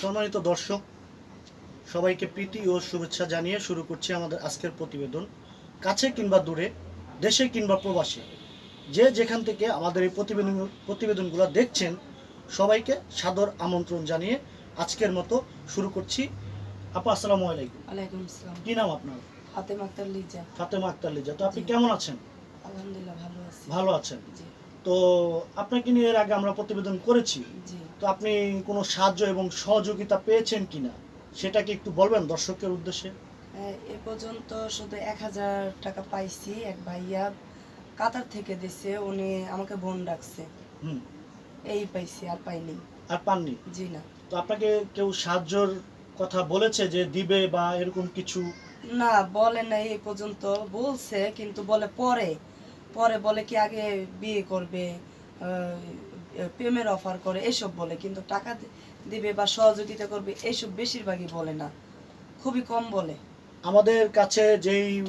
সম্মানিত দর্শক সবাইকে প্রীতি ও শুভেচ্ছা জানিয়ে শুরু করছি আমাদের আজকের প্রতিবেদন। কাছে কিংবা দূরে দেশে কিংবা প্রবাসে যে যেখান থেকে আমাদের এই প্রতিবেদন প্রতিবেদনগুলো দেখছেন সবাইকে সাদর আমন্ত্রণ জানিয়ে আজকের মতো শুরু করছি। আপা আসসালামু আলাইকুম। ওয়ালাইকুম আসসালাম। কি নাম আপনার? ফাতেমা আক্তার লিজা। ফাতেমা আক্তার লিজা। তো আপনি কেমন আছেন? আলহামদুলিল্লাহ ভালো আছি। ভালো আছেন। তো আপনাকে নিয়ে এর আগে আমরা প্রতিবেদন করেছি। জি। তো আপনি কোনো সাহায্য এবং সহযোগিতা পেয়েছেন কিনা? সেটা কি একটু বলবেন দর্শকের উদ্দেশ্যে। হ্যাঁ, এ পর্যন্ত শুধু এক হাজার টাকা পাইছি এক ভাইয়া কাতার থেকে দিছে উনি আমাকে বোন ডাকছে। হুম। এই পাইছি আর পাইনি। আর পাননি? জি না। তো আপনাকে কেউ সাহায্যর কথা বলেছে যে দিবে বা এরকম কিছু? না বলে নাই এই পর্যন্ত। বলছে কিন্তু বলে পরে। পরে বলে কি আগে বিয়ে করবে প্রেমের অফার করে এসব বলে। কিন্তু টাকা দিবে বা সহযোগিতা করবে এইসব বেশিরভাগই বলে না। খুবই কম বলে। আমাদের কাছে যেই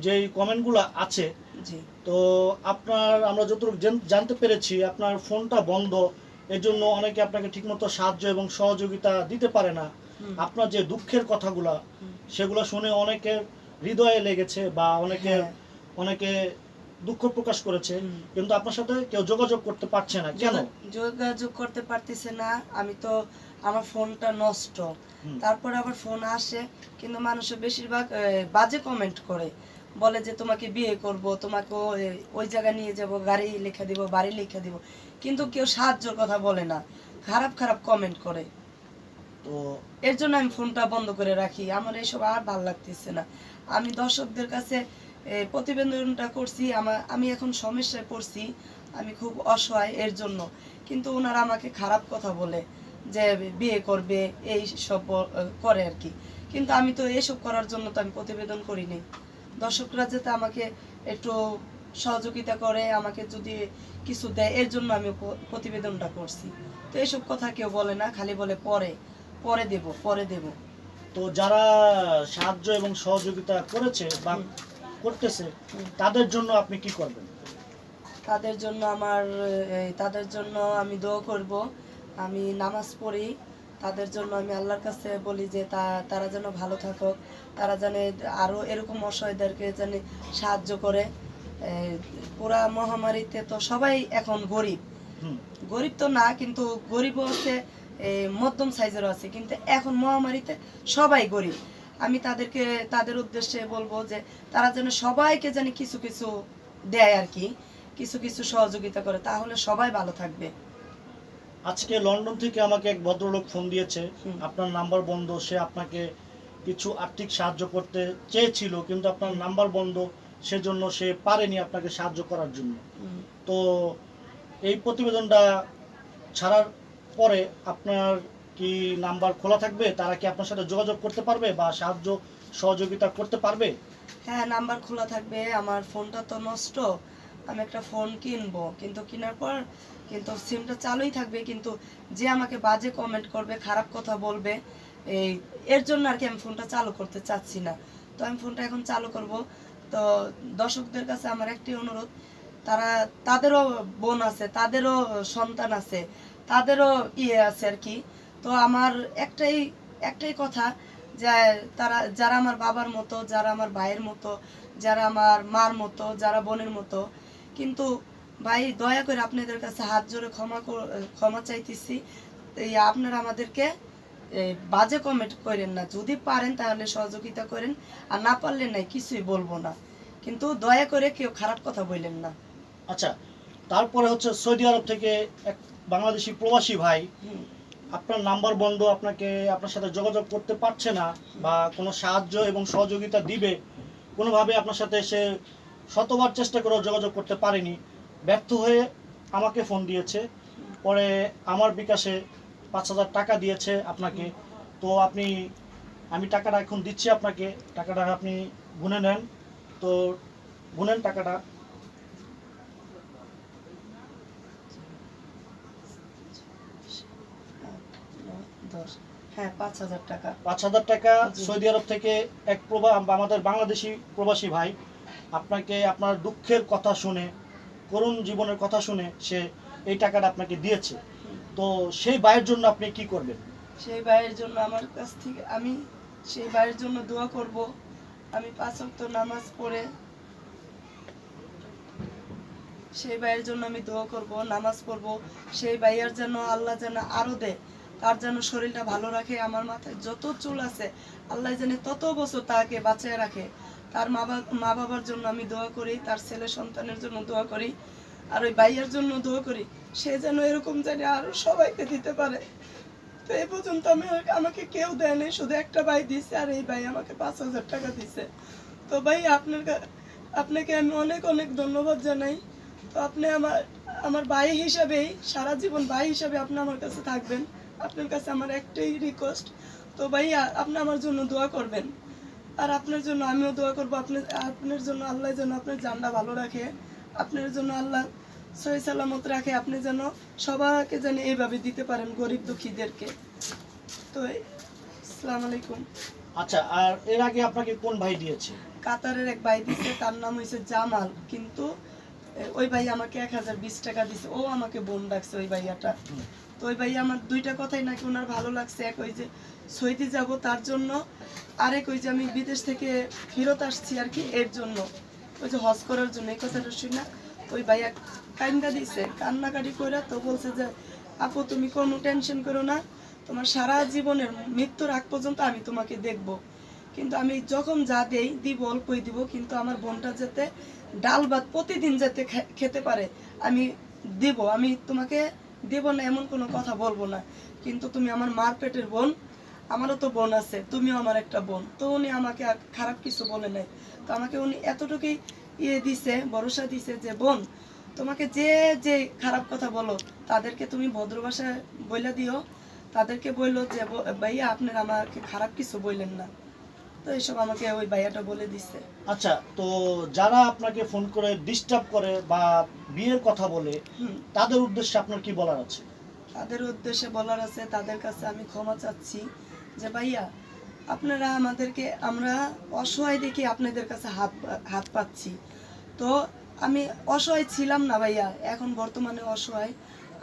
যেই কমেন্টগুলো আছে জি। তো আপনার আমরা যতটুকু জানতে পেরেছি আপনার ফোনটা বন্ধ। এর জন্য অনেকে আপনাকে ঠিকমতো সাহায্য এবং সহযোগিতা দিতে পারে না। আপনার যে দুঃখের কথাগুলা সেগুলো শুনে অনেকের হৃদয়ে লেগেছে বা অনেকে হ্যাঁ। অনেকে দুঃখ প্রকাশ করেছে। কিন্তু আপনার সাথে কেউ যোগাযোগ করতে পারছে না। কেন? যোগাযোগ করতে পারতেছে না। আমি তো আমার ফোনটা নষ্ট। তারপরে আবার ফোন আসে কিন্তু মানুষের বেশিরভাগ বাজে কমেন্ট করে। বলে যে তোমাকে বিয়ে করব তোমাকে ওই- জায়গায় নিয়ে যাব গাড়ি লিখে দিব বাড়ি লিখে দিব। কিন্তু কেউ সাহায্যর কথা বলে না। খারাপ খারাপ কমেন্ট করে। তো এর জন্য আমি ফোনটা বন্ধ করে রাখি। আমার এইসব আর ভালো লাগতেছে না। আমি দর্শকদের কাছে প্রতিবেদনটা করছি আমার আমি এখন সমস্যায় পড়ছি আমি খুব অসহায় এর জন্য। কিন্তু ওনারা আমাকে খারাপ কথা বলে যে বিয়ে করবে এই সব করে আর কি। কিন্তু আমি তো এসব করার জন্য তো আমি প্রতিবেদন করিনি। দর্শকরা যাতে আমাকে একটু সহযোগিতা করে আমাকে যদি কিছু দেয় এর জন্য আমি প্রতিবেদনটা করছি। তো এসব কথা কেউ বলে না খালি বলে পরে পরে দেব পরে দেব। তো যারা সাহায্য এবং সহযোগিতা করেছে বা। করতেছে তাদের জন্য আপনি কি করবেন? তাদের জন্য আমার তাদের জন্য আমি দোয়া করব আমি নামাজ পড়ি তাদের জন্য আমি আল্লাহর কাছে বলি যে তা তারা যেন ভালো থাকুক তারা যেন আরও এরকম অসহায়দেরকে যেন সাহায্য করে পুরা মহামারীতে তো সবাই এখন গরিব। গরিব তো না কিন্তু গরিবও হচ্ছে মধ্যম সাইজেরও আছে কিন্তু এখন মহামারীতে সবাই গরিব। আমি তাদেরকে তাদের উদ্দেশ্যে বলব যে তারা যেন সবাইকে যেন কিছু কিছু দেয় আর কি কিছু কিছু সহযোগিতা করে তাহলে সবাই ভালো থাকবে। আজকে লন্ডন থেকে আমাকে এক ভদ্রলোক ফোন দিয়েছে। আপনার নাম্বার বন্ধ সে আপনাকে কিছু আর্থিক সাহায্য করতে চেয়েছিল কিন্তু আপনার নাম্বার বন্ধ সেজন্য সে পারেনি আপনাকে সাহায্য করার জন্য। তো এই প্রতিবেদনটা ছাড়ার পরে আপনার কি নাম্বার খোলা থাকবে? তারা কি আপনার সাথে যোগাযোগ করতে পারবে বা সাহায্য সহযোগিতা করতে পারবে? হ্যাঁ নাম্বার খোলা থাকবে। আমার ফোনটা তো নষ্ট। আমি একটা ফোন কিনবো। কিন্তু কেনার পর কিন্তু সিমটা চালুই থাকবে। কিন্তু যে আমাকে বাজে কমেন্ট করবে, খারাপ কথা বলবে, এই, এর জন্য আর কি আমি ফোনটা চালু করতে চাচ্ছি না। তো আমি ফোনটা এখন চালু করব। তো দর্শকদের কাছে আমার একটি অনুরোধ। তারা, তাদেরও বোন আছে, তাদেরও সন্তান আছে, তাদেরও ইয়ে আছে আর কি। তো আমার একটাই একটাই কথা যে তারা যারা আমার বাবার মতো যারা আমার ভাইয়ের মতো যারা আমার মার মতো যারা বোনের মতো কিন্তু ভাই দয়া করে আপনাদের কাছে হাত জোরে ক্ষমা ক্ষমা চাইতেছি। এই আপনারা আমাদেরকে বাজে কমেন্ট করেন না। যদি পারেন তাহলে সহযোগিতা করেন। আর না পারলে নাই কিছুই বলব না। কিন্তু দয়া করে কেউ খারাপ কথা বললেন না। আচ্ছা তারপরে হচ্ছে সৌদি আরব থেকে এক বাংলাদেশি প্রবাসী ভাই আপনার নাম্বার বন্ধ, আপনাকে আপনার সাথে যোগাযোগ করতে পারছে না বা কোনো সাহায্য এবং সহযোগিতা দিবে, কোনোভাবে আপনার সাথে সে শতবার চেষ্টা করেও যোগাযোগ করতে পারেনি, ব্যর্থ হয়ে আমাকে ফোন দিয়েছে, পরে আমার বিকাশে পাঁচ হাজার টাকা দিয়েছে আপনাকে। তো আপনি, আমি টাকাটা এখন দিচ্ছি আপনাকে, টাকাটা আপনি গুনে নেন। তো গুনেন টাকাটা। দশ হ্যাঁ পাঁচ হাজার টাকা। পাঁচ হাজার টাকা সৌদি আরব থেকে এক প্রবা আমাদের বাংলাদেশি প্রবাসী ভাই আপনাকে আপনার দুঃখের কথা শুনে করুণ জীবনের কথা শুনে সে এই টাকাটা আপনাকে দিয়েছে। তো সেই ভাইয়ের জন্য আপনি কি করবেন? সেই ভাইয়ের জন্য আমার কাছ থেকে আমি সেই ভাইয়ের জন্য দোয়া করব। আমি পাঁচ ওয়াক্ত নামাজ পড়ে সেই ভাইয়ের জন্য আমি দোয়া করব নামাজ পড়ব। সেই ভাইয়ার যেন আল্লাহ যেন আরও দেয়। তার যেন শরীরটা ভালো রাখে, আমার মাথায় যত চুল আছে, আল্লাহ যেন তত বছর তাকে বাঁচিয়ে রাখে। তার মা মা বাবার জন্য আমি দোয়া করি, তার ছেলে সন্তানের জন্য দোয়া করি, আর ওই ভাইয়ার জন্য দোয়া করি। সে যেন এরকম জানি আরও সবাইকে দিতে পারে। তো এই পর্যন্ত আমি আমাকে কেউ দেয় নাই, শুধু একটা ভাই দিছে আর এই ভাই আমাকে পাঁচ হাজার টাকা দিছে তো ভাই, আপনার আপনাকে আমি অনেক অনেক ধন্যবাদ জানাই। তো আপনি আমার আমার ভাই হিসাবেই, সারা জীবন ভাই হিসাবে আপনি আমার কাছে থাকবেন। আপনার কাছে আমার একটাই রিকোয়েস্ট তো ভাইয়া আপনি আমার জন্য দোয়া করবেন। আর আপনার জন্য আমিও দোয়া করব আপনার আপনার জন্য আল্লাহ যেন আপনার জানটা ভালো রাখে আপনার জন্য আল্লাহ সহি সালামত রাখে আপনি যেন সবাইকে যেন এইভাবে দিতে পারেন গরিব দুঃখীদেরকে। তো আসসালামু আলাইকুম। আচ্ছা আর এর আগে আপনাকে কোন ভাই দিয়েছে? কাতারের এক ভাই দিছে তার নাম হয়েছে জামাল কিন্তু ওই ভাই আমাকে এক হাজার বিশ টাকা দিছে ও আমাকে বোন ডাকছে ওই ভাইয়াটা। তো ওই ভাই আমার দুইটা কথাই নাকি ওনার ভালো লাগছে। এক ওই যে সৌদি যাব তার জন্য, আরেক ওই যে আমি বিদেশ থেকে ফেরত আসছি আর কি এর জন্য। ওই যে হজ করার জন্য, এই কথাটা শুনে ওই ভাইয়া কান্না দিছে। কান্নাকাটি করে তো বলছে যে, আপু, তুমি কোনো টেনশন করো না, তোমার সারা জীবনের মৃত্যুর আগ পর্যন্ত আমি তোমাকে দেখব। কিন্তু আমি যখন যা দেই, দিব, অল্পই দিব, কিন্তু আমার বোনটা যাতে ডাল ভাত প্রতিদিন যাতে খেতে পারে, আমি দেব। আমি তোমাকে দেব না, এমন কোনো কথা বলব না। কিন্তু তুমি আমার মার পেটের বোন, আমারও তো বোন আছে, তুমিও আমার একটা বোন। তো উনি আমাকে আর খারাপ কিছু বলে নাই। তো আমাকে উনি এতটুকুই ইয়ে দিছে, ভরসা দিছে যে, বোন, তোমাকে যে যে খারাপ কথা বলো, তাদেরকে তুমি ভদ্র ভাষায় বইলা দিও। তাদেরকে বলল যে ভাইয়া, আপনারা আমাকে খারাপ কিছু বললেন না। তো এইসব আমাকে ওই ভাইয়াটা বলে দিচ্ছে আচ্ছা তো যারা আপনাকে ফোন করে ডিস্টার্ব করে বা বিয়ের কথা বলে তাদের উদ্দেশ্যে আপনার কি বলার আছে? তাদের উদ্দেশ্যে বলার আছে তাদের কাছে আমি ক্ষমা চাচ্ছি যে ভাইয়া আপনারা আমাদেরকে আমরা অসহায় দেখে আপনাদের কাছে হাত হাত পাচ্ছি। তো আমি অসহায় ছিলাম না ভাইয়া এখন বর্তমানে অসহায়।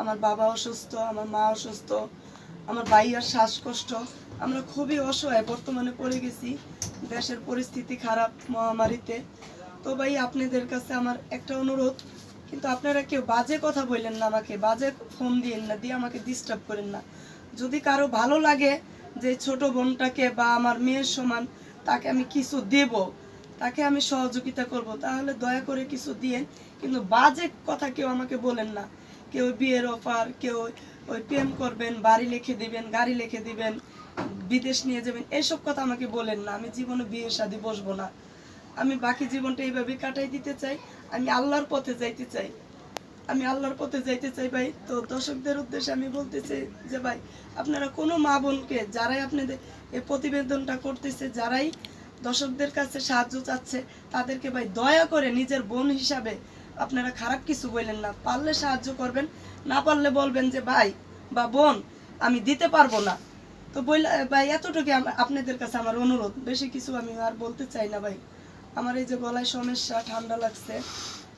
আমার বাবা অসুস্থ আমার মা অসুস্থ আমার ভাইয়ার শ্বাসকষ্ট আমরা খুবই অসহায়, বর্তমানে পড়ে গেছি, দেশের পরিস্থিতি খারাপ মহামারীতে। তো ভাই, আপনাদের কাছে আমার একটা অনুরোধ, কিন্তু আপনারা কেউ বাজে কথা বললেন না আমাকে, বাজে ফোন দিয়েন না, দিয়ে আমাকে ডিস্টার্ব করেন না। যদি কারও ভালো লাগে যে ছোট বোনটাকে বা আমার মেয়ের সমান, তাকে আমি কিছু দেব, তাকে আমি সহযোগিতা করব, তাহলে দয়া করে কিছু দিয়েন। কিন্তু বাজে কথা কেউ আমাকে বলেন না। কেউ বিয়ের অফার কেউ ওই প্রেম করবেন, বাড়ি লিখে দিবেন, গাড়ি লিখে দিবেন বিদেশ নিয়ে যাবেন, এসব কথা আমাকে বলেন না। আমি জীবনে বিয়ে শাদি বসবো না। আমি বাকি জীবনটা এইভাবে কাটাই দিতে চাই। আমি আল্লাহর পথে যাইতে চাই। আমি আল্লাহর পথে যাইতে চাই ভাই। তো দর্শকদের উদ্দেশ্যে আমি বলতে চাই যে ভাই, আপনারা কোনো মা বোনকে যারাই আপনাদের এই প্রতিবেদনটা করতেছে, যারাই দর্শকদের কাছে সাহায্য চাচ্ছে, তাদেরকে ভাই দয়া করে নিজের বোন হিসাবে আপনারা খারাপ কিছু বললেন না। পারলে সাহায্য করবেন, না পারলে বলবেন যে ভাই বা বোন, আমি দিতে পারব না। তো বইলা ভাই, এতটুকু আপনাদের কাছে আমার অনুরোধ। বেশি কিছু আমি আর বলতে চাই না, ভাই। আমার এই যে গলায় সমস্যা, ঠান্ডা লাগছে,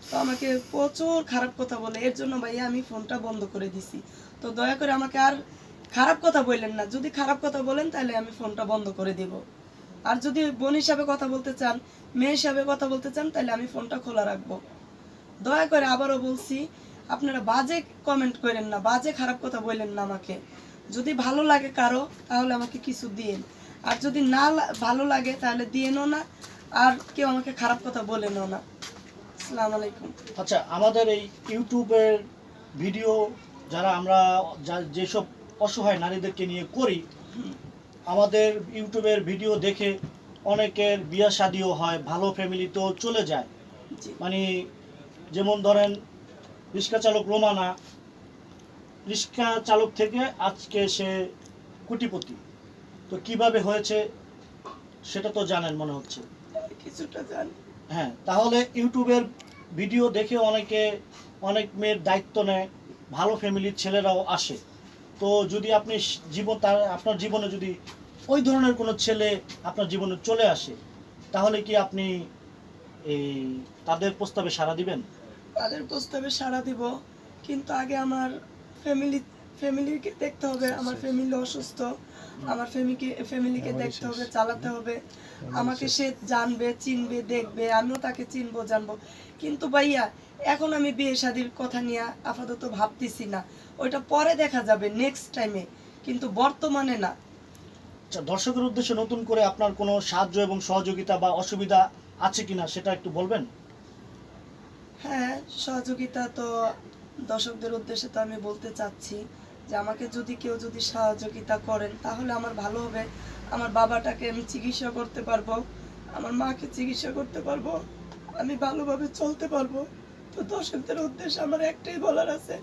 তো আমাকে প্রচুর খারাপ কথা বলে। এর জন্য, ভাই, আমি ফোনটা বন্ধ করে দিছি। তো দয়া করে আমাকে আর খারাপ কথা বললেন না। যদি খারাপ কথা বলেন, তাহলে আমি ফোনটা বন্ধ করে দিব। আর যদি বোন হিসাবে কথা বলতে চান, মেয়ে হিসাবে কথা বলতে চান, তাহলে আমি ফোনটা খোলা রাখব। দয়া করে আবারও বলছি, আপনারা বাজে কমেন্ট করেন না, বাজে খারাপ কথা বললেন না আমাকে। যদি ভালো লাগে কারও তাহলে আমাকে কিছু দিয়েন। আর যদি না ভালো লাগে তাহলে দিয়েনও না। আর কেউ আমাকে খারাপ কথা বলেনও না। আসসালামু আলাইকুম। আচ্ছা আমাদের এই ইউটিউবের ভিডিও যারা আমরা যা- যেসব অসহায় নারীদেরকে নিয়ে করি আমাদের ইউটিউবের ভিডিও দেখে অনেকের বিয়া শাদিও হয় ভালো ফ্যামিলিতেও চলে যায়। মানে যেমন ধরেন রিক্সা চালক রোমানা রিক্সা চালক থেকে আজকে সে কোটিপতি। তো কীভাবে হয়েছে সেটা তো জানেন মনে হচ্ছে। কিছুটা জানি। হ্যাঁ তাহলে ইউটিউবের ভিডিও দেখে অনেকে অনেক মেয়ের দায়িত্ব নেয় ভালো ফ্যামিলির ছেলেরাও আসে। তো যদি আপনি জীবন তার আপনার জীবনে যদি ওই ধরনের কোনো ছেলে আপনার জীবনে চলে আসে তাহলে কি আপনি এই তাদের প্রস্তাবে সাড়া দিবেন? তাদের প্রস্তাবে সাড়া দিব কিন্তু আগে আমার ফ্যামিলি ফ্যামিলিকে দেখতে হবে আমার ফ্যামিলি অসুস্থ আমার ফ্যামিলিকে ফ্যামিলিকে দেখতে হবে চালাতে হবে আমাকে সে জানবে চিনবে দেখবে আমিও তাকে চিনবো জানব। কিন্তু ভাইয়া এখন আমি বিয়ে শাদির কথা নিয়ে আপাতত ভাবতেছি না। ওইটা পরে দেখা যাবে নেক্সট টাইমে কিন্তু বর্তমানে না। আচ্ছা দর্শকের উদ্দেশ্যে নতুন করে আপনার কোনো সাহায্য এবং সহযোগিতা বা অসুবিধা আছে কিনা সেটা একটু বলবেন? হ্যাঁ সহযোগিতা তো দর্শকদের উদ্দেশ্যে তো আমি বলতে চাচ্ছি যে আমাকে যদি কেউ যদি সহযোগিতা করেন, তাহলে আমার ভালো হবে। আমার বাবাটাকে আমি চিকিৎসা করতে পারব, আমার মাকে চিকিৎসা করতে পারব, আমি ভালোভাবে চলতে পারব। তো দর্শকদের উদ্দেশ্যে আমার একটাই বলার আছে,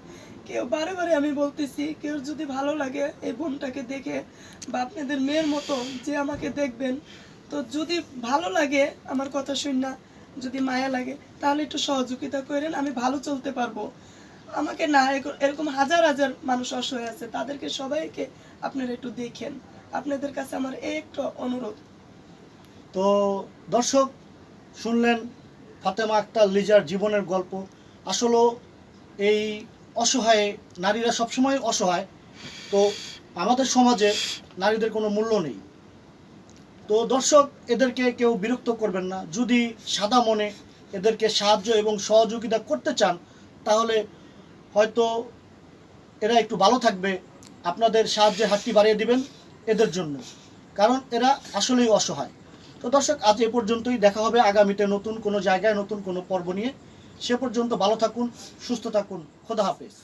কেউ বারে বারে আমি বলতেছি, কেউ যদি ভালো লাগে এই বোনটাকে দেখে বা আপনাদের মেয়ের মতো যে আমাকে দেখবেন, তো যদি ভালো লাগে আমার কথা শুন না, যদি মায়া লাগে, তাহলে একটু সহযোগিতা করেন, আমি ভালো চলতে পারব। আমাকে না এরক- এরকম হাজার হাজার মানুষ অসহায় আছে, তাদেরকে সবাইকে আপনারা একটু দেখেন। আপনাদের কাছে আমার একটু অনুরোধ। তো দর্শক, শুনলেন ফাতেমা আক্তার লিজার জীবনের গল্প। আসলে এই অসহায় নারীরা সবসময় অসহায়। তো আমাদের সমাজে নারীদের কোনো মূল্য নেই। তো দর্শক, এদেরকে কেউ বিরক্ত করবেন না। যদি সাদা মনে এদেরকে সাহায্য এবং সহযোগিতা করতে চান, তাহলে হয়তো এরা একটু ভালো থাকবে, আপনাদের সাহায্যে হাতটি বাড়িয়ে দিবেন এদের জন্য। কারণ এরা আসলেই অসহায়। তো দর্শক, আজ এ পর্যন্তই। দেখা হবে আগামীতে নতুন কোনো জায়গায়, নতুন কোনো পর্ব নিয়ে। সে পর্যন্ত ভালো থাকুন, সুস্থ থাকুন। খোদা হাফেজ।